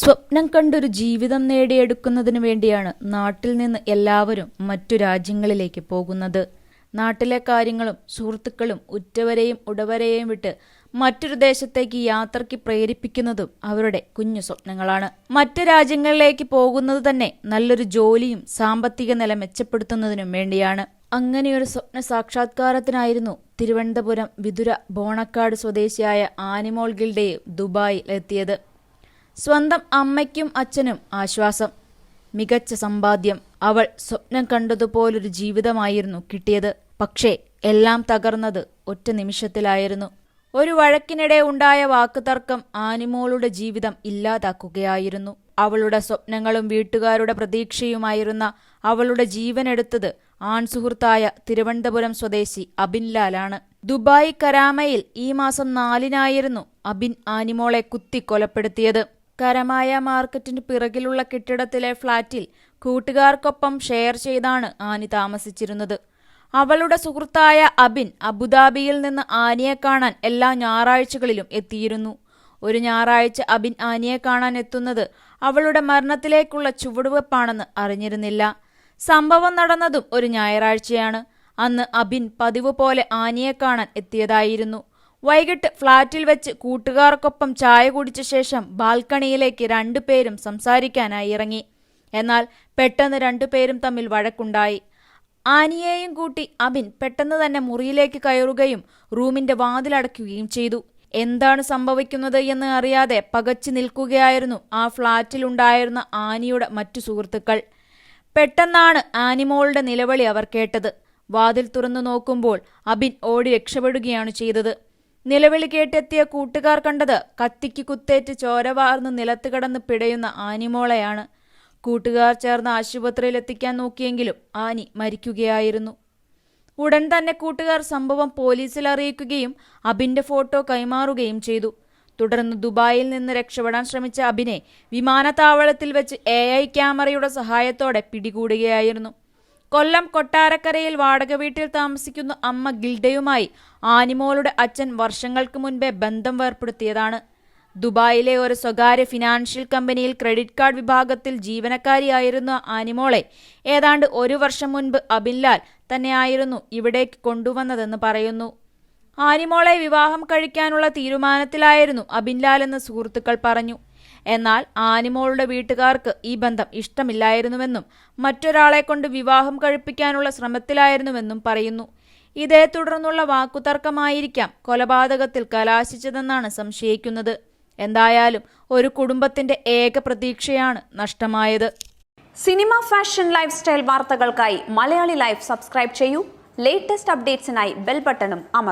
സ്വപ്നം കണ്ടൊരു ജീവിതം നേടിയെടുക്കുന്നതിനു വേണ്ടിയാണ് നാട്ടിൽ നിന്ന് എല്ലാവരും മറ്റു രാജ്യങ്ങളിലേക്ക് പോകുന്നത്. നാട്ടിലെ കാര്യങ്ങളും സുഹൃത്തുക്കളും ഉറ്റവരെയും ഉടവരെയും വിട്ട് മറ്റൊരു ദേശത്തേക്ക് യാത്രയ്ക്ക് പ്രേരിപ്പിക്കുന്നതും അവരുടെ കുഞ്ഞു സ്വപ്നങ്ങളാണ്. മറ്റു രാജ്യങ്ങളിലേക്ക് പോകുന്നത് തന്നെ നല്ലൊരു ജോലിയും സാമ്പത്തിക നില മെച്ചപ്പെടുത്തുന്നതിനും വേണ്ടിയാണ്. അങ്ങനെയൊരു സ്വപ്ന സാക്ഷാത്കാരത്തിനായിരുന്നു തിരുവനന്തപുരം വിതുര ബോണക്കാട് സ്വദേശിയായ ആനിമോൾ ഗിൽഡയും ദുബായിൽ എത്തിയത്. സ്വന്തം അമ്മയ്ക്കും അച്ഛനും ആശ്വാസം. മികച്ച സമ്പാദ്യം അവൾ സ്വപ്നം കണ്ടതുപോലൊരു ജീവിതമായിരുന്നു കിട്ടിയത്. പക്ഷേ എല്ലാം തകർന്നത് ഒറ്റ നിമിഷത്തിലായിരുന്നു. ഒരു വഴക്കിനിടെ ഉണ്ടായ വാക്കുതർക്കം ആനിമോളുടെ ജീവിതം ഇല്ലാതാക്കുകയായിരുന്നു. അവളുടെ സ്വപ്നങ്ങളും വീട്ടുകാരുടെ പ്രതീക്ഷയുമായിരുന്ന അവളുടെ ജീവനെടുത്തത് ആൺസുഹൃത്തായ തിരുവനന്തപുരം സ്വദേശി അബിൻലാലാണ് ദുബായ് കരാമയിൽ ഈ മാസം നാലിനായിരുന്നു അബിൻ ആനിമോളെ കുത്തി കൊലപ്പെടുത്തിയത് കരമായ മാർക്കറ്റിന് പിറകിലുള്ള കെട്ടിടത്തിലെ ഫ്ളാറ്റിൽ കൂട്ടുകാർക്കൊപ്പം ഷെയർ ചെയ്താണ് ആനി താമസിച്ചിരുന്നത്. അവളുടെ സുഹൃത്തായ അബിൻ അബുദാബിയിൽ നിന്ന് ആനിയെ കാണാൻ എല്ലാ ഞായറാഴ്ചകളിലും എത്തിയിരുന്നു. ഒരു ഞായറാഴ്ച അബിൻ ആനിയെ കാണാൻ എത്തുന്നത് അവളുടെ മരണത്തിലേക്കുള്ള ചുവടുവെപ്പാണെന്ന് അറിഞ്ഞിരുന്നില്ല. സംഭവം നടന്നതും ഒരു ഞായറാഴ്ചയാണ്. അന്ന് അബിൻ പതിവ് പോലെ ആനിയെ കാണാൻ എത്തിയതായിരുന്നു. വൈകിട്ട് ഫ്ളാറ്റിൽ വെച്ച് കൂട്ടുകാർക്കൊപ്പം ചായ കുടിച്ച ശേഷം ബാൽക്കണിയിലേക്ക് രണ്ടുപേരും സംസാരിക്കാനായി ഇറങ്ങി. എന്നാൽ പെട്ടെന്ന് രണ്ടുപേരും തമ്മിൽ വഴക്കുണ്ടായി. ആനിയെയും കൂട്ടി അബിൻ പെട്ടെന്ന് തന്നെ മുറിയിലേക്ക് കയറുകയും റൂമിന്റെ വാതിലടയ്ക്കുകയും ചെയ്തു. എന്താണ് സംഭവിക്കുന്നത് എന്ന് അറിയാതെ പകച്ചു നിൽക്കുകയായിരുന്നു ആ ഫ്ളാറ്റിലുണ്ടായിരുന്ന ആനിയുടെ മറ്റു സുഹൃത്തുക്കൾ. പെട്ടെന്നാണ് ആനിമോളുടെ നിലവിളി അവർ കേട്ടത്. വാതിൽ തുറന്നു നോക്കുമ്പോൾ അബിൻ ഓടി രക്ഷപ്പെടുകയാണ് ചെയ്തത്. നിലവിളി കേട്ടെത്തിയ കൂട്ടുകാർ കണ്ടത് കത്തിക്ക് കുത്തേറ്റ് ചോരവാർന്ന് നിലത്ത് കിടന്ന് പിടയുന്ന ആനിമോളയാണ്. കൂട്ടുകാർ ചേർന്ന് ആശുപത്രിയിൽ എത്തിക്കാൻ നോക്കിയെങ്കിലും ആനി മരിക്കുകയായിരുന്നു. ഉടൻ തന്നെ കൂട്ടുകാർ സംഭവം പോലീസിൽ അറിയിക്കുകയും അബിന്റെ ഫോട്ടോ കൈമാറുകയും ചെയ്തു. തുടർന്ന് ദുബായിൽ നിന്ന് രക്ഷപ്പെടാൻ ശ്രമിച്ച അബിനെ വിമാനത്താവളത്തിൽ വെച്ച് എ ക്യാമറയുടെ സഹായത്തോടെ പിടികൂടുകയായിരുന്നു. കൊല്ലം കൊട്ടാരക്കരയിൽ വാടക വീട്ടിൽ താമസിക്കുന്ന അമ്മ ഗിൽഡയുമായി ആനിമോളുടെ അച്ഛൻ വർഷങ്ങൾക്ക് മുൻപേ ബന്ധം വേർപ്പെടുത്തിയതാണ്. ദുബായിലെ ഒരു സ്വകാര്യ ഫിനാൻഷ്യൽ കമ്പനിയിൽ ക്രെഡിറ്റ് കാർഡ് വിഭാഗത്തിൽ ജീവനക്കാരിയായിരുന്ന ആനിമോളെ ഏതാണ്ട് ഒരു വർഷം മുൻപ് അബിൻലാൽ തന്നെയായിരുന്നു ഇവിടേക്ക് കൊണ്ടുവന്നതെന്ന് പറയുന്നു. ആനിമോളെ വിവാഹം കഴിക്കാനുള്ള തീരുമാനത്തിലായിരുന്നു അബിൻലാൽ എന്ന് സുഹൃത്തുക്കൾ പറഞ്ഞു. എന്നാൽ ആനിമോളുടെ വീട്ടുകാർക്ക് ഈ ബന്ധം ഇഷ്ടമില്ലായിരുന്നുവെന്നും മറ്റൊരാളെ കൊണ്ട് വിവാഹം കഴിപ്പിക്കാനുള്ള ശ്രമത്തിലായിരുന്നുവെന്നും പറയുന്നു. ഇതേ തുടർന്നുള്ള വാക്കുതർക്കമായിരിക്കാം കൊലപാതകത്തിൽ കലാശിച്ചതെന്നാണ് സംശയിക്കുന്നത്. എന്തായാലും ഒരു കുടുംബത്തിന്റെ ഏക പ്രതീക്ഷയാണ് നഷ്ടമായത്. സിനിമ ഫാഷൻ ലൈഫ് സ്റ്റൈൽ വാർത്തകൾക്കായി മലയാളി ലൈഫ് സബ്സ്ക്രൈബ് ചെയ്യൂ. ലേറ്റസ്റ്റ് അപ്ഡേറ്റ്സിനായി ബെൽ ബട്ടണും അമർ